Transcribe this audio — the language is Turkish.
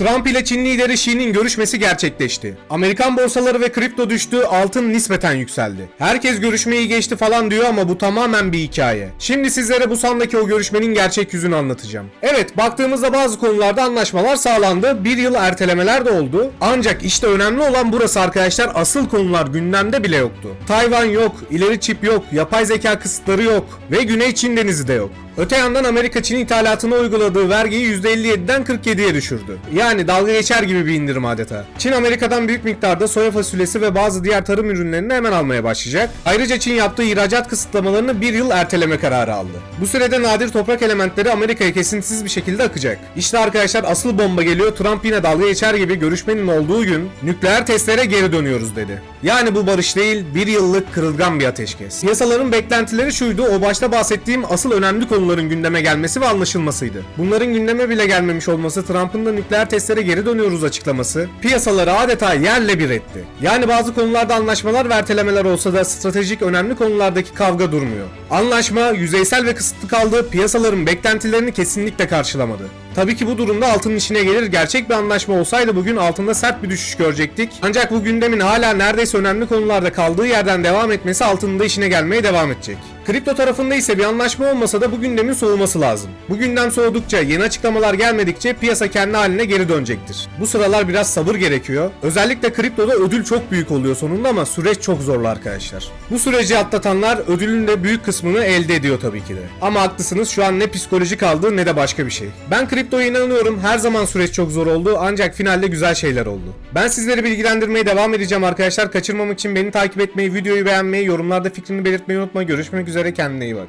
Trump ile Çin lideri Xi'nin görüşmesi gerçekleşti. Amerikan borsaları ve kripto düştü, altın nispeten yükseldi. Herkes görüşmeyi geçti falan diyor ama bu tamamen bir hikaye. Şimdi sizlere Busan'daki o görüşmenin gerçek yüzünü anlatacağım. Evet, baktığımızda bazı konularda anlaşmalar sağlandı, bir yıl ertelemeler de oldu. Ancak işte önemli olan burası arkadaşlar, asıl konular gündemde bile yoktu. Tayvan yok, ileri çip yok, yapay zeka kısıtları yok ve Güney Çin denizi de yok. Öte yandan Amerika Çin ithalatına uyguladığı vergiyi %57'den 47'ye düşürdü. Yani dalga geçer gibi bir indirim adeta. Çin Amerika'dan büyük miktarda soya fasulyesi ve bazı diğer tarım ürünlerini hemen almaya başlayacak. Ayrıca Çin yaptığı ihracat kısıtlamalarını bir yıl erteleme kararı aldı. Bu sürede nadir toprak elementleri Amerika'ya kesintisiz bir şekilde akacak. İşte arkadaşlar asıl bomba geliyor. Trump yine dalga geçer gibi görüşmenin olduğu gün nükleer testlere geri dönüyoruz dedi. Yani bu barış değil, bir yıllık kırılgan bir ateşkes. Piyasaların beklentileri şuydu, o başta bahsettiğim asıl önemli konuların gündeme gelmesi ve anlaşılmasıydı. Bunların gündeme bile gelmemiş olması, Trump'ın da nükleer testlere geri dönüyoruz açıklaması, piyasaları adeta yerle bir etti. Yani bazı konularda anlaşmalar ve ertelemeler olsa da stratejik önemli konulardaki kavga durmuyor. Anlaşma yüzeysel ve kısıtlı kaldı, piyasaların beklentilerini kesinlikle karşılamadı. Tabii ki bu durumda altının işine gelir. Gerçek bir anlaşma olsaydı bugün altında sert bir düşüş görecektik. Ancak bu gündemin hala neredeyse önemli konularda kaldığı yerden devam etmesi altının da işine gelmeye devam edecek. Kripto tarafında ise bir anlaşma olmasa da bu gündemin soğuması lazım. Bu gündem soğudukça, yeni açıklamalar gelmedikçe piyasa kendi haline geri dönecektir. Bu sıralar biraz sabır gerekiyor. Özellikle kriptoda ödül çok büyük oluyor sonunda ama süreç çok zorlu arkadaşlar. Bu süreci atlatanlar ödülün de büyük kısmını elde ediyor tabii ki de. Ama haklısınız şu an ne psikoloji kaldı ne de başka bir şey. Ben kriptoya inanıyorum. Her zaman süreç çok zor oldu ancak finalde güzel şeyler oldu. Ben sizleri bilgilendirmeye devam edeceğim arkadaşlar. Kaçırmamak için beni takip etmeyi, videoyu beğenmeyi, yorumlarda fikrini belirtmeyi unutma. Görüşmek üzere kendine iyi bak.